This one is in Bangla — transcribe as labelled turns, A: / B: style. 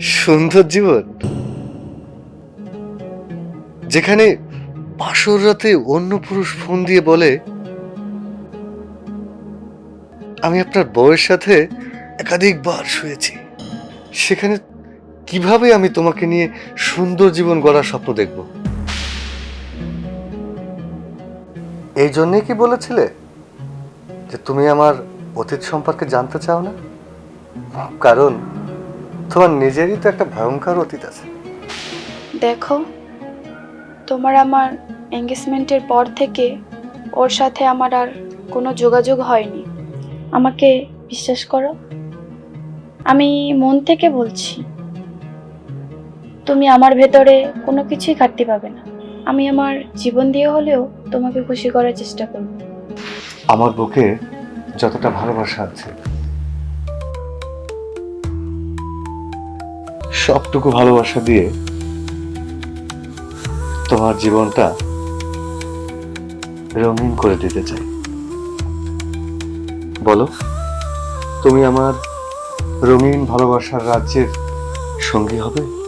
A: সুন্দর জীবন। যেখানে বাসর রাতে অন্য পুরুষ ফোন দিয়ে বলে, আমি আপনার বউয়ের সাথে একাধিকবার শুয়েছি। সেখানে কীভাবে আমি তোমাকে নিয়ে সুন্দর জীবন গড়ার স্বপ্ন দেখব? এই জন্যই কি বলেছিলে যে তুমি আমার অতীত সম্পর্কে জানতে চাও না? কারণ তোমার নিজেরই তো একটা ভয়ঙ্কর অতীত আছে।
B: দেখো তোমার আমার এঙ্গেজমেন্টের পর থেকে ওর সাথে আমার আর কোনো যোগাযোগ হয়নি। আমাকে বিশ্বাস করো আমি মন থেকে বলছি তুমি আমার ভেতরে কোনো কিছুই ঘাটতি পাবে না। আমি আমার জীবন দিয়ে হলেও তোমাকে খুশি করার চেষ্টা করব।
A: আমার বুকে যতটা ভালোবাসা আছে সবটুকু ভালোবাসা দিয়ে তোমার জীবনটা রঙিন করে দিতে চাই। বলো, তুমি আমার রঙিন ভালোবাসার রাজ্যের সঙ্গী হবে?